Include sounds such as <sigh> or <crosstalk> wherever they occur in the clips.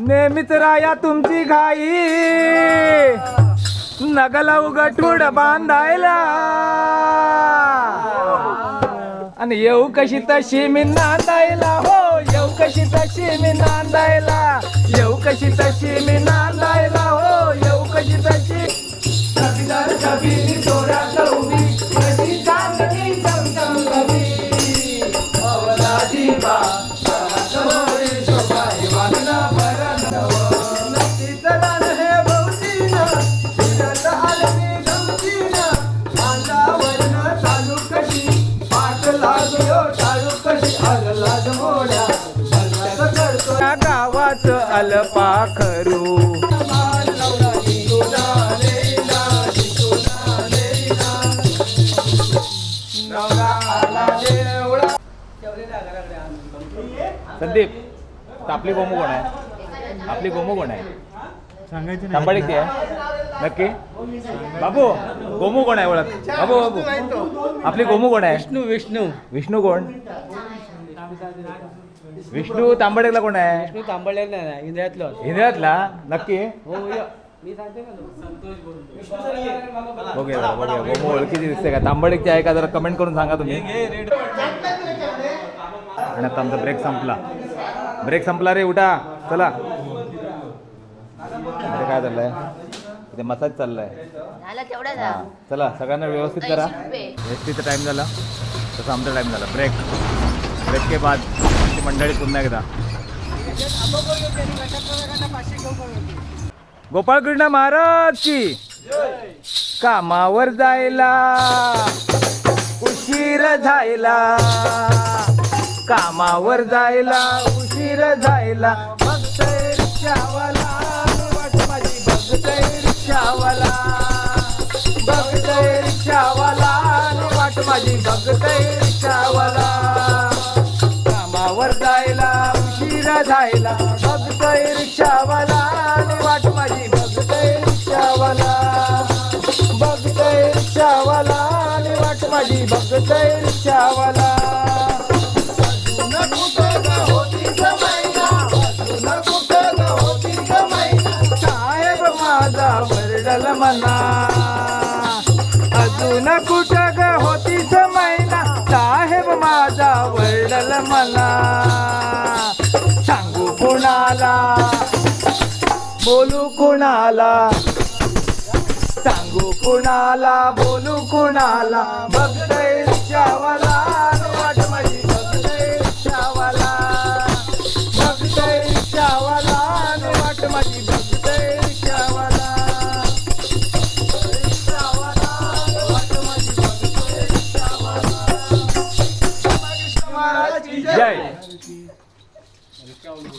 नेहमीच राया तुमची घाई. नगला उगठूड बांधायला. आणि येऊ कशी तशी मी नांदायला. हो येऊ कशी तशी मी नांदायला. येऊ कशी तशी मी नांदायला. हो येऊ कशी तशी. गावात अलपा करू संदीप आपली गोमू कोण आहे? आपली गोमू कोण आहे? सांगायचं आहे? नक्की? बाबू गोमू कोण आहे ओळख? बाबू बाबू. आपली गोमू कोण आहे? विष्णू विष्णू. विष्णू कोण? विष्णू तांबडेला कोण आहे? विष्णू तांबडलेला नाही इंद्रियातलं. हिंद्यातला नक्की? हो जरा, बघूया गोमू ओळखीची दिसते का? तांबडेची आहे का? जरा कमेंट करून सांगा तुम्ही. आणि आता आमचा ब्रेक संपला. ब्रेक संपला रे उठा. चला. काय चाललंय? इथे मसाज चाललाय. झालं तेवढं हा चला सगळ्यांना व्यवस्थित करा. व्यवस्थित टाइम झाला. तसा आमचा टाइम झाला. ब्रेक ब्रेक के बाद आमची मंडळी पुन्हा एकदा. गोपाळ कृष्ण महाराज की. कामावर जायला? उशीर झायला. कामावर जायला? उशीर झायला. बघतय रिक्षावाला. कामावर जायला उशिरा जायला. बघतोय रिक्षावाला वाट माझी बघतय रिक्षावाला. बघतय रिक्षावाला वाट माझी बघतय रिक्षावाला. माझा मला. सांगू कुणाला? बोलू कुणाला? सांगू कुणाला? बोलू कुणाला? बघतय रिक्षावाला. वाट माझी बघतय रिक्षावाला. बघतय रिक्षावाला. वाट माझी बघ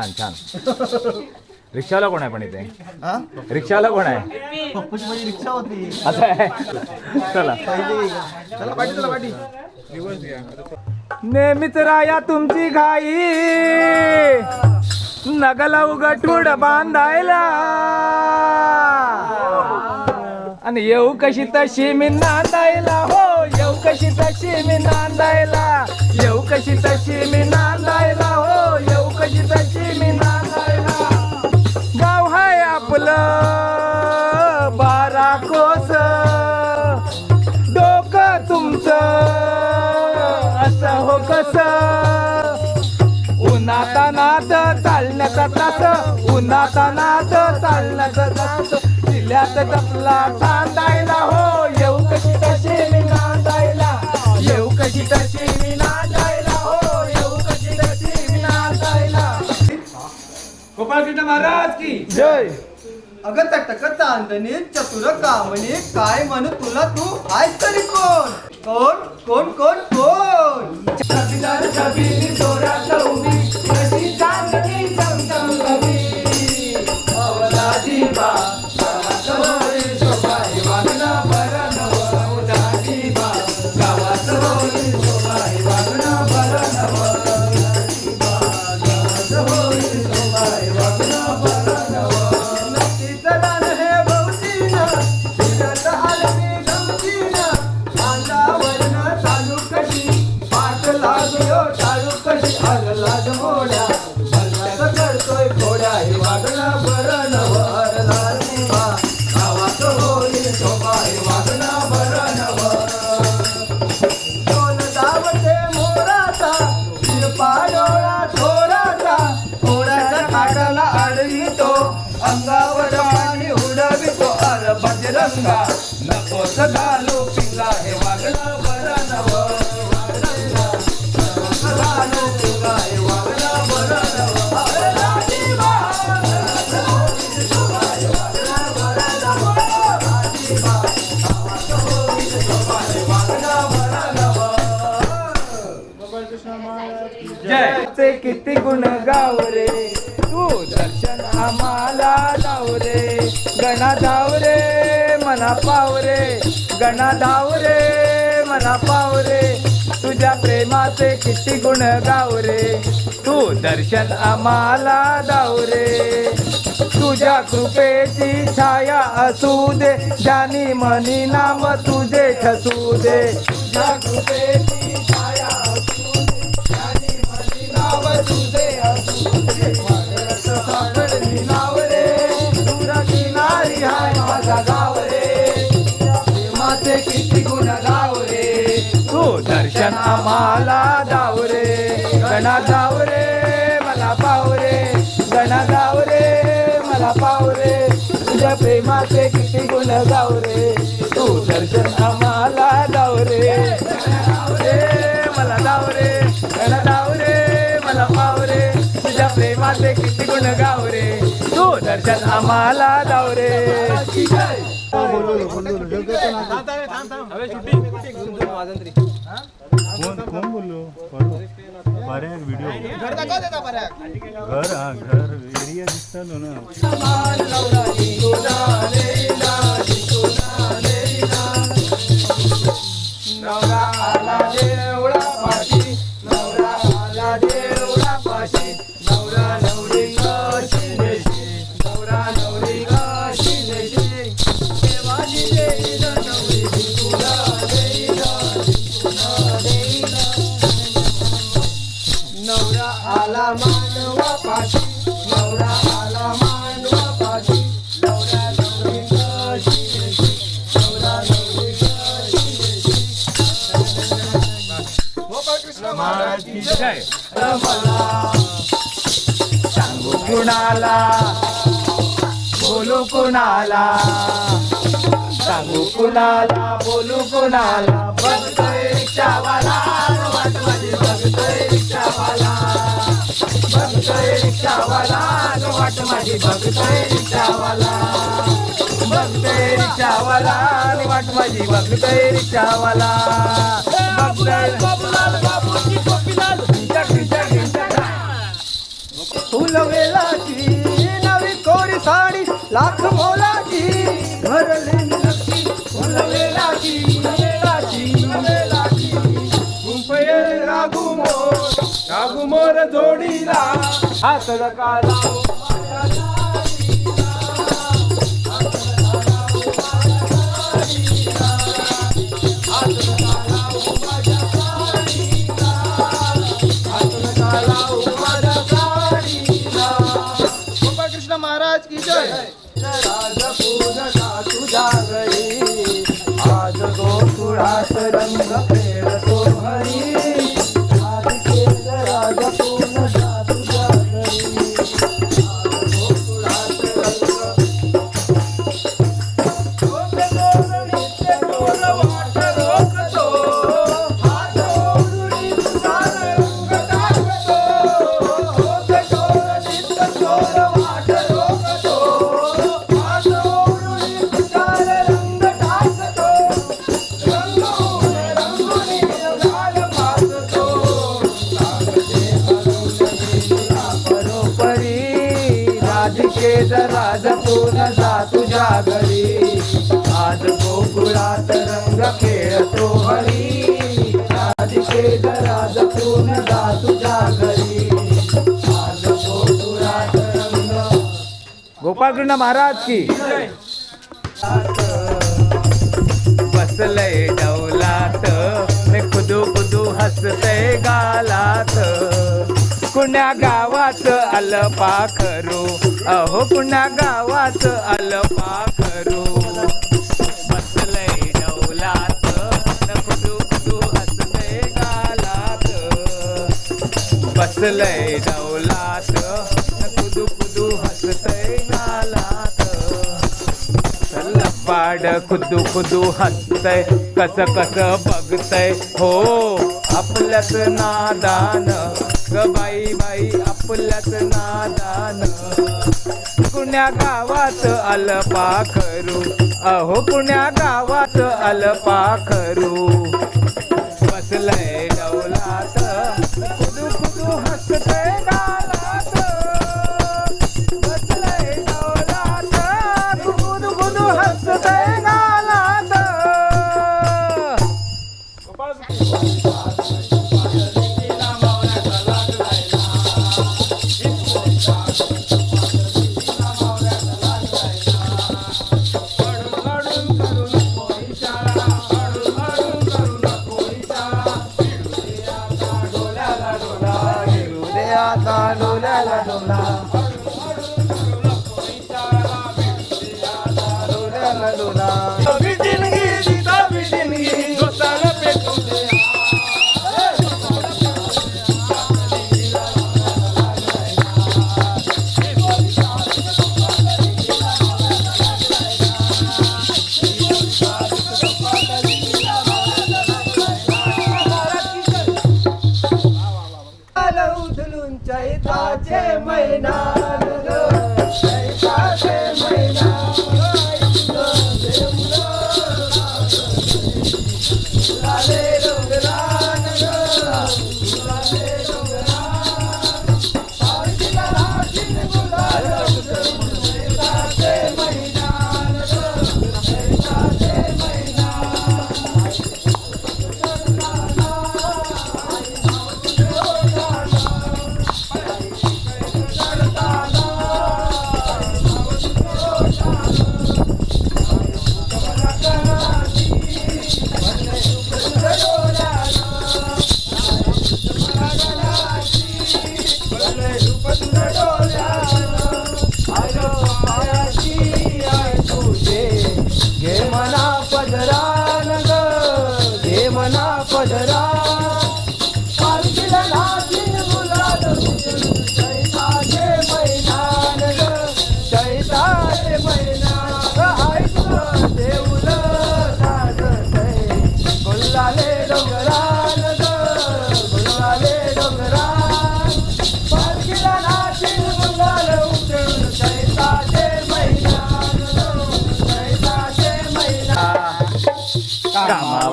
छान छान. रिक्षावाला कोण आहे पण इथे? रिक्षावाला कोण आहे? पप्पूची माझी रिक्षा होती असं आहे. <laughs> चला. चला पाठी चला पाठी. नेहमीच राया तुमची घाई. नगला उगठूड बांधायला. आणि येऊ कशी तशी मी नांदायला. हो येऊ कशी तशी मी नांदायला. येऊ कशी तशी मी नांदायला. हो येऊ कशी तशी चालण्याचा तास उन्हातानात चालण्याचा तास जिल्ह्यात टपला चांदायला हो येऊ कशी तशी मी नांदायला. येऊ कशी तशी मी नांदायला हो येऊ कशी तशी मी नांदायला. गोपाळ कृष्ण महाराज की. जय. अगं तटक चांदणी चतुर कामणी काय म्हणू तुला तू? आहेस तरी कोण? कोण कोण कोण कोण? उभी hip hop. किती गुण गाव रे तू दर्शन आम्हाला धाव रे गणा धाव रे मना पाव रे गणा धाव रे मना पाव रे तुझ्या प्रेमाचे किती गुण गाव रे तू दर्शन आम्हाला दावरे. तुझ्या कृपेची छाया असू दे. जानी मनी नाम तुझे ठसू दे. तुझ्या कृपेची छाया हो, दर्शन आम्हाला दाव रे गणा जाव रे मला पाव रे गणा जाव रे मला पाव रे तुझ्या प्रेमाचे किती गुण गाव रे तू हो, दर्शन आम्हाला दाव रे दाव मला दाव रे गणा दाव रे दर्शन आम्हाला दाव रे. कोण कोण बोललो बरे व्हिडिओ घर हा घर एरिया दिसतालो ना. कुणाला? सांगू कुणाला बोलू कुणाला? बघतोय रिक्षावाला वाट माझी बघतोय रिक्षावाला बघतोय रिक्षावाला. बघतोय रिक्षावाला बघतोय रिक्षावाला. बघतोय रिक्षावाला नवी कोरी साडी लाख मोलाची मोर जोडीला हात काला कृष्ण महाराज की जय। राजपूजा तुझ्या घरी आज गोकुळात रंग फेरतो हरी राधिके राजपून जा तुझ्या घरी? आज गोकुळात रंग खेळतो हरी. राधिके राजपून जा तुझ्या घरी? आज गोकुळात रंग गोपाळकृष्ण महाराज की? बसलय डौलात मी कुदू कुदू हसतय गालात. कुण्या गावात आलं पाखरू अहो पुण्या गावात आलं पाखरू बसलय डौलात कुदू कुदू हसलंय गालात बसलंय डौलात कुदू कुदू हसतय गालात लपाड खुदू खुदू हसतय कस कस बघतय? हो. आपल्याच नादान ग बाई बाई आपल्याच नादान. पुण्या गावात अलपा करू? अहो पुण्या गावात अलपा करू? बसलंय डौलात खुदू खुदू हसत রে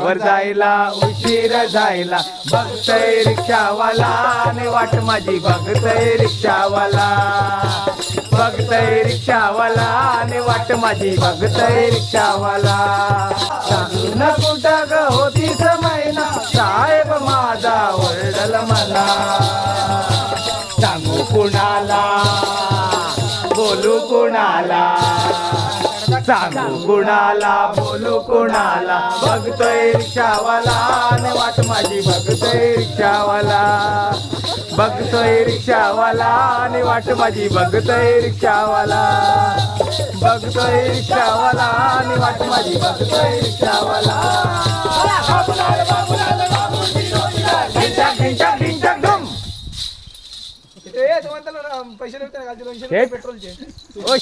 वर जायला उशीर जायला. बघतय रिक्षावाला आणि वाट माझी बघतय रिक्षावाला. बघतय रिक्षावाला आणि वाट माझी बघतय रिक्षावाला. सांगून कुठं ग होतीस मैना साहेब माझा ओरडल मला सांगू कुणाला? बोलू कुणाला? सांगू कुणाला बोलू कुणाला? बघतोय रिक्षावाला आणि वाट माझी बघतोय रिक्षावाला. बघतोय रिक्षावाला आणि वाट माझी बघतोय रिक्षावाला. बघतोय रिक्षावाला आणि वाट माझी बघतोय रिक्षावाला. पैसे दोनशे? पेट्रोलचे. ओ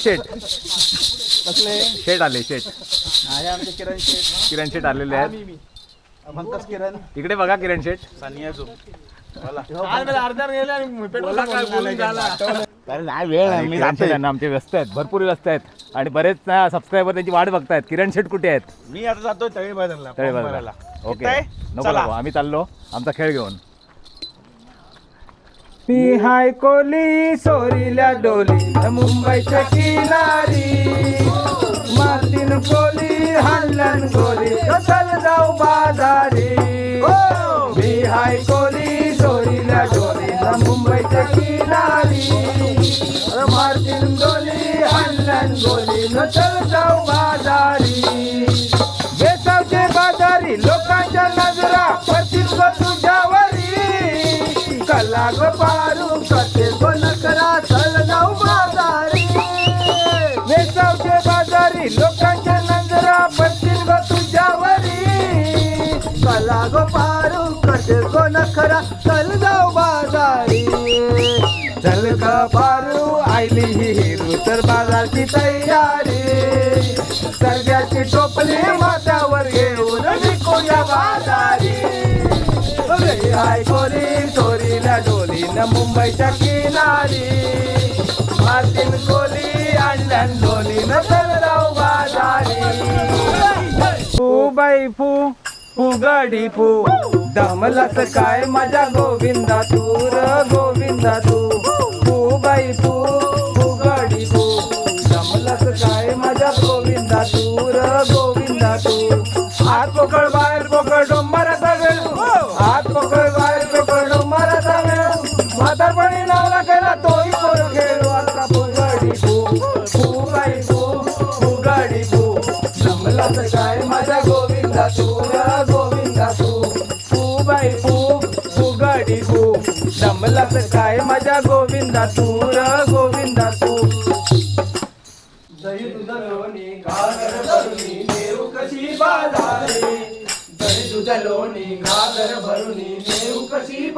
कसले? शेठ आले आहे आमचे किरण शेठ किरण शेठ आलेले आहेत. मी मी. पंकज किरण. इकडे बघा किरण शेठ आज मला अर्धा गेले आणि पेट्रोल अरे नाही वेळ आणि किरण शेठ यांना आमचे व्यस्त आहेत. भरपूर व्यस्त आहेत. आणि बरेच सबस्क्रायबर त्यांची वाट बघतायत. किरण शेठ कुठे आहेत? मी आता जातो तळी बाजारला तळे बाजारला. ओके. नको आम्ही चाललो. आमचा खेळ घेऊन. मी हाय कोली सोरील्या डोली मुंबईच्या किनारी मातीन कोली हल्लन गोली चल जाऊ बाजारी. मी हाय कोली सोरील्या डोली मुंबईच्या किनारी मार्टिन गोली हल्लन गोली चल जाऊ पारू कसे सोन नखरा चल जाऊ बाजारी. चल का पारू आईली ही तर बाजारची तयारी. सरग्याची टोपली माथ्यावर घेऊन निकोया बाजारी. कोरी चोरीला डोली न मुंबईच्या किनारी. मातीन कोली अंडन डोली ना चल जाऊ बाजारी. फू बाई फू. फू गडी फू काय माझ्या गोविंदा तू? र गोविंदा तू. फू बाई फू फू गडी फू काय माझ्या गोविंदा तू? र गोविंदा तू. हात पकड बाहेर पकड डोंबराचा वेळ हात पकड बाहेर पकड डोंबराचा वेळ म्हातारपणी नावला केला तोही पोर खेळू आता फुगडी फू फू बाई फू फुगडी फू जमलाच काय माझ्या गोविंदा तू? काय माझ्या गोविंदा तू र गोविंदा तू दही दूध लोणी घागर भरुनी नेऊ कशी बाजारे दही दूध लोणी घागर भरुनी नेऊ कशी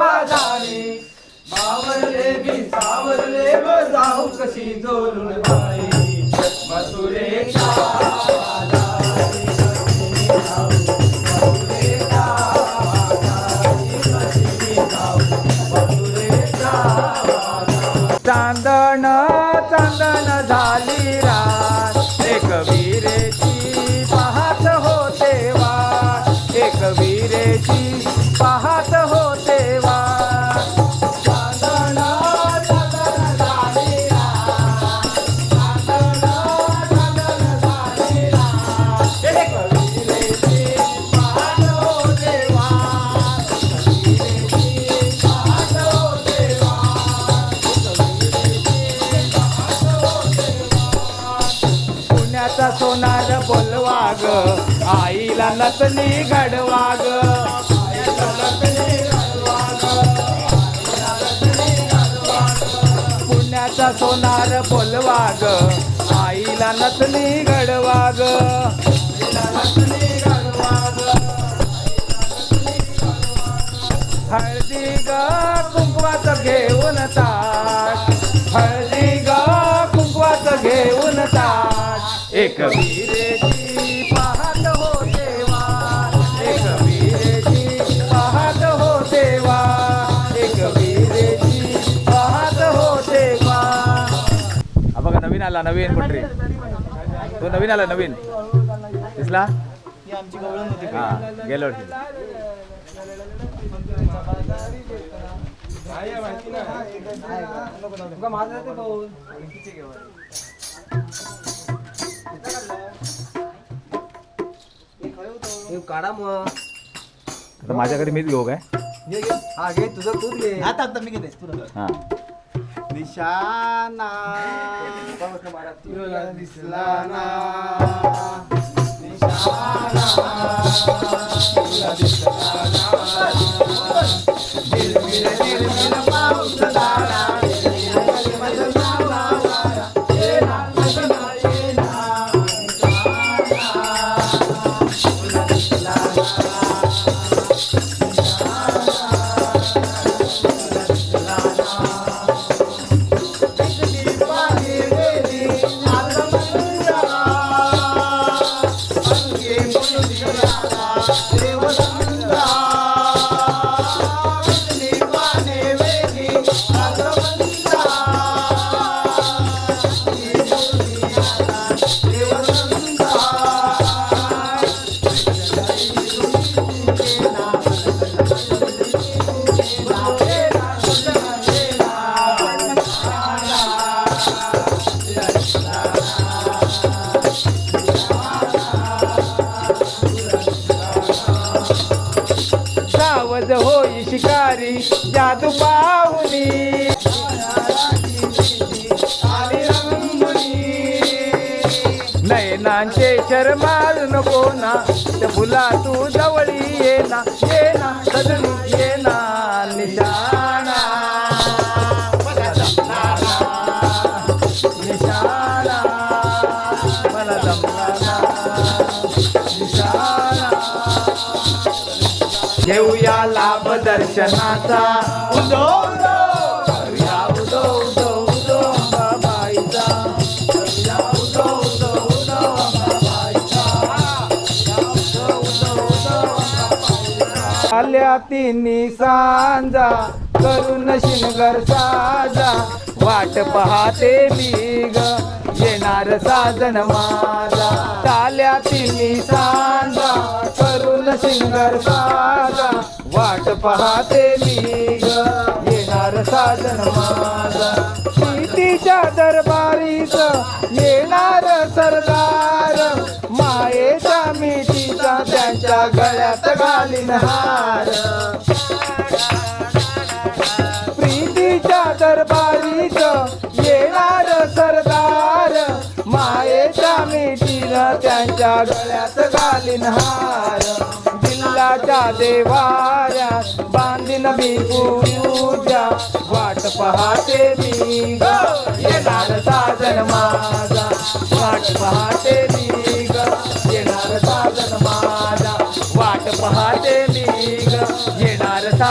चांदण चांदण झाली रात. एक विरेची पाहत होते वा एक विरेची पाहत हो बोलवा ग आईला नसली घडवा ग पुण्याचा सोनार बोलवा ग आईला नसली घडवा ग हळदी ग कुंकवाचं घेऊन ताट. हळदी ग कुंकवाचं घेऊन ताट. एक. विरेची बघा नवीन आला नवीन कुठरी तो नवीन आला नवीन. दिसला? हा गेलो वर्षी काढा मग आता माझ्याकडे मीच घेऊ काय. हा घे तुझं तूच घे. आता आता मी घेते. हा. निशाना तुला दिसला ना सावध ना त्या तू जवळी येना ना ये सजनी ये निशाणा. मला निशाणा. घेऊया लाभ दर्शनाचा. उदो तिन्ही सांजा करून शिनगर साजा. वाट पाहते मी ग येणार साजन माझा. झाल्या तिन्ही सांजा करून शिंगर साजा. वाट पाहते मी ग येणार साजन माझा. प्रीतीच्या दरबारीत येणार सरदार. मायेचा मिठी गळ्यात घालीन हार. प्रीतीच्या दरबारीत येणार सरदार. मायेच्या मिठीनं त्यांच्या गळ्यात घालीन हार. दिल्लाच्या देवाऱ्या बांधीन मी पूजा. वाट पहाते मी ग येणार साजन माझा. वाट पहाते मी वाट पाहते मी घेणार